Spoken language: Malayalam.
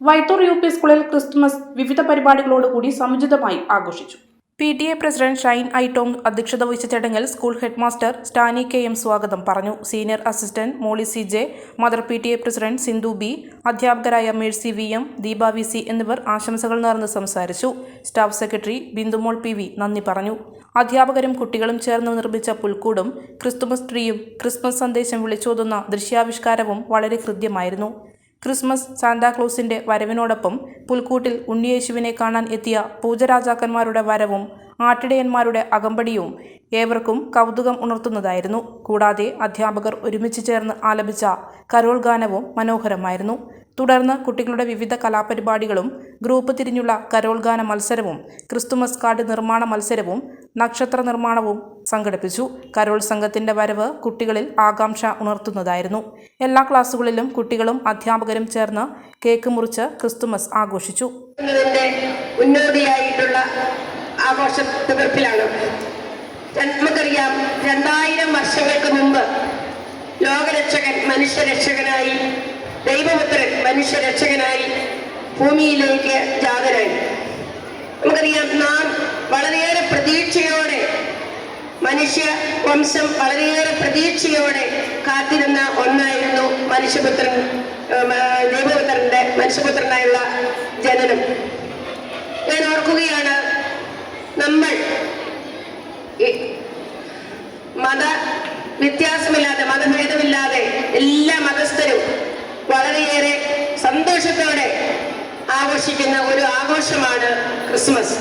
വൈത്തൂർ യു പി സ്കൂളിൽ ക്രിസ്തുമസ് വിവിധ പരിപാടികളോടുകൂടി സമുചിതമായി ആഘോഷിച്ചു. P T A president Shine I അധ്യക്ഷത വഹിച്ച ചടങ്ങിൽ school headmaster Stany K M സ്വാഗതം പറഞ്ഞു. Senior assistant Molly C J mother P T A president Sindhu B അധ്യാപകരായ Mercy V M Deepa V C എന്നിവർ ആശംസകൾ നേർന്ന് സംസാരിച്ചു. Staff secretary Bindumol P V നന്ദി പറഞ്ഞു. അധ്യാപകരും കുട്ടികളും ചേർന്ന് നിർമ്മിച്ച പുൽക്കൂടും ക്രിസ്തുമസ് ട്രീയും ക്രിസ്മസ് സന്ദേശം വിളിച്ചോതുന്ന ദൃശ്യാവിഷ്കാരവും വളരെ ഹൃദ്യമായിരുന്നു. ക്രിസ്മസ് സാന്താക്ലോസിന്റെ വരവിനോടൊപ്പം പുൽക്കൂട്ടിൽ ഉണ്ണിയേശുവിനെ കാണാൻ എത്തിയ പൂജരാജാക്കന്മാരുടെ വരവും ആട്ടിടയന്മാരുടെ അകമ്പടിയും ഏവർക്കും കൗതുകം ഉണർത്തുന്നതായിരുന്നു. കൂടാതെ അധ്യാപകർ ഒരുമിച്ച് ചേർന്ന് ആലപിച്ച കരോൾ ഗാനവും മനോഹരമായിരുന്നു. തുടർന്ന് കുട്ടികളുടെ വിവിധ കലാപരിപാടികളും ഗ്രൂപ്പ് തിരിഞ്ഞുള്ള കരോൾഗാന മത്സരവും ക്രിസ്തുമസ് കാർഡ് നിർമ്മാണ മത്സരവും നക്ഷത്ര നിർമ്മാണവും സംഘടിപ്പിച്ചു. കരോൾ സംഘത്തിന്റെ വരവ് കുട്ടികളിൽ ആകാംക്ഷ ഉണർത്തുന്നതായിരുന്നു. എല്ലാ ക്ലാസ്സുകളിലും കുട്ടികളും അധ്യാപകരും ചേർന്ന് കേക്ക് മുറിച്ച് ക്രിസ്തുമസ് ആഘോഷിച്ചു. ആഘോഷ നമുക്കറിയാം രണ്ടായിരം വർഷങ്ങൾക്ക് മുമ്പ് ലോകരക്ഷകൻ മനുഷ്യരക്ഷകനായി ദൈവപുത്രൻ മനുഷ്യരക്ഷകനായി ഭൂമിയിലേക്ക് ജാതനായി നമുക്കറിയാം നാം വളരെയേറെ പ്രതീക്ഷയോടെ മനുഷ്യ വംശം വളരെയേറെ പ്രതീക്ഷയോടെ കാത്തിരുന്ന ഒന്നായിരുന്നു മനുഷ്യപുത്രൻ ദൈവപുത്രന്റെ മനുഷ്യപുത്രനായുള്ള ജനനം. ഞാൻ ഓർക്കുകയാണ് നമ്മൾ മത വ്യത്യാസമില്ലാതെ മതഭേദമില്ലാതെ എല്ലാ മതസ്ഥരും വളരെയേറെ സന്തോഷത്തോടെ ആഘോഷിക്കുന്ന ഒരു ആഘോഷമാണ് ക്രിസ്മസ്.